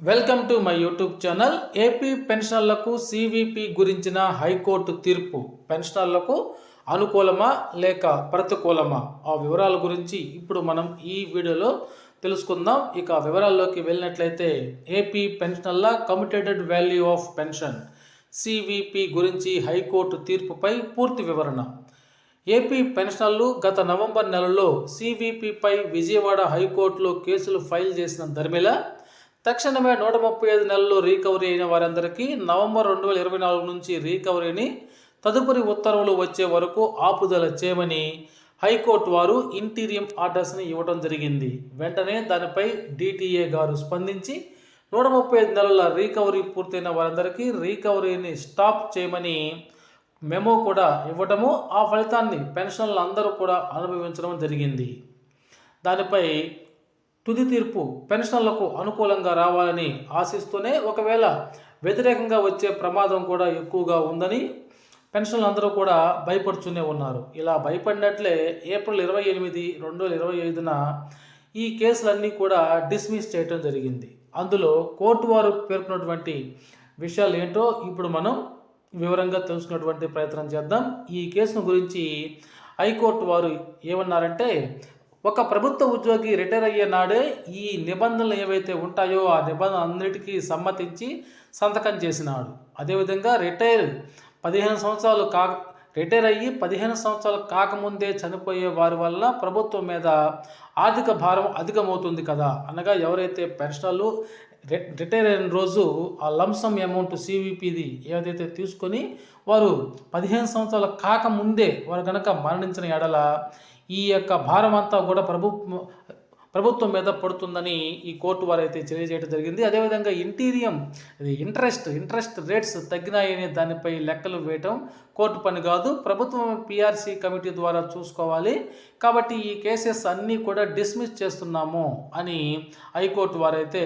Welcome to my YouTube channel. AP పెన్షనర్లకు CVP గురించిన high court తీర్పు పెన్షనర్లకు అనుకూలమా లేక ప్రతికూలమా? ఆ వివరాల గురించి ఇప్పుడు మనం ఈ వీడియోలో తెలుసుకుందాం. ఇక వివరాల్లోకి వెళ్ళినట్లయితే AP పెన్షనర్ల committed value of pension CVP గురించి హైకోర్టు తీర్పుపై పూర్తి వివరణ. ఏపీ పెన్షనర్లు గత నవంబర్ నెలలో సివిపిపై విజయవాడ హైకోర్టులో కేసులు ఫైల్ చేసిన ధర్మిల తక్షణమే నూట ముప్పై ఐదు నెలల్లో రీకవరీ అయిన వారందరికీ నవంబర్ రెండు వేల ఇరవై నాలుగు నుంచి రీకవరీని తదుపరి ఉత్తర్వులు వచ్చే వరకు ఆపుదల చేయమని హైకోర్టు వారు ఇంటీరియం ఆర్డర్స్ని ఇవ్వడం జరిగింది. వెంటనే దానిపై డిటిఏ గారు స్పందించి నూట ముప్పై ఐదు నెలల రీకవరీ పూర్తయిన వారందరికీ రీకవరీని స్టాప్ చేయమని మెమో కూడా ఇవ్వటము ఆ ఫలితాన్ని పెన్షన్లు అందరూ కూడా అనుభవించడం జరిగింది. దానిపై తుది తీర్పు పెన్షన్లకు అనుకూలంగా రావాలని ఆశిస్తూనే ఒకవేళ వ్యతిరేకంగా వచ్చే ప్రమాదం కూడా ఎక్కువగా ఉందని పెన్షన్లు అందరూ కూడా భయపడుతూనే ఉన్నారు. ఇలా భయపడినట్లే ఏప్రిల్ ఇరవై ఎనిమిది రెండు వేల ఇరవై ఐదున ఈ కేసులన్నీ కూడా డిస్మిస్ చేయటం జరిగింది. అందులో కోర్టు వారు పేర్కొన్నటువంటి విషయాలు ఏంటో ఇప్పుడు మనం వివరంగా తెలుసుకున్నటువంటి ప్రయత్నం చేద్దాం. ఈ కేసును గురించి హైకోర్టు వారు ఏమన్నారంటే ఒక ప్రభుత్వ ఉద్యోగి రిటైర్ అయ్యే నాడే ఈ నిబంధనలు ఏవైతే ఉంటాయో ఆ నిబంధనలు అన్నిటికీ సమ్మతించి సంతకం చేసినాడు. అదేవిధంగా రిటైర్ పదిహేను సంవత్సరాలు కా రిటైర్ అయ్యి పదిహేను సంవత్సరాలు కాకముందే చనిపోయే వారి వల్ల ప్రభుత్వం మీద ఆర్థిక భారం అధికమవుతుంది కదా. అనగా ఎవరైతే పెన్షనర్లు రిటైర్ అయిన రోజు ఆ లంసమ్ అమౌంట్ సివిపిది ఏదైతే తీసుకొని వారు పదిహేను సంవత్సరాలు కాకముందే వారు కనుక మరణించిన ఎడల ఈ యొక్క భారం అంతా కూడా ప్రభు ప్రభుత్వం మీద పడుతుందని ఈ కోర్టు వారు అయితే తెలియజేయడం జరిగింది. అదేవిధంగా ఇంటీరియం అది ఇంట్రెస్ట్ ఇంట్రెస్ట్ రేట్స్ తగ్గినాయనే దానిపై లెక్కలు వేయటం కోర్టు పని కాదు. ప్రభుత్వం పిఆర్సీ కమిటీ ద్వారా చూసుకోవాలి. కాబట్టి ఈ కేసెస్ అన్నీ కూడా డిస్మిస్ చేస్తున్నాము అని హైకోర్టు వారైతే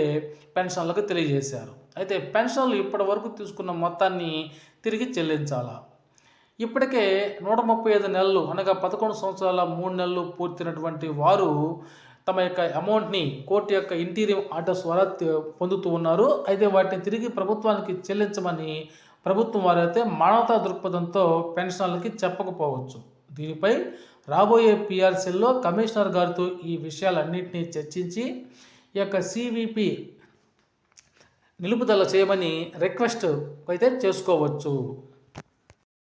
పెన్షన్లకు తెలియజేశారు. అయితే పెన్షన్లు ఇప్పటి వరకు తీసుకున్న మొత్తాన్ని తిరిగి చెల్లించాలా? ఇప్పటికే నూట ముప్పై ఐదు నెలలు అనగా పదకొండు సంవత్సరాల మూడు నెలలు పూర్తినటువంటి వారు తమ యొక్క అమౌంట్ని కోర్టు యొక్క ఇంటీరియర్ ఆర్డర్స్ ద్వారా పొందుతూ ఉన్నారు. అయితే వాటిని తిరిగి ప్రభుత్వానికి చెల్లించమని ప్రభుత్వం వారైతే మానవతా దృక్పథంతో పెన్షనర్లకి చెప్పకపోవచ్చు. దీనిపై రాబోయే పిఆర్సీల్లో కమిషనర్ గారితో ఈ విషయాలన్నింటినీ చర్చించి ఈ యొక్క సివిపి నిలుపుదల చేయమని రిక్వెస్ట్ అయితే చేసుకోవచ్చు.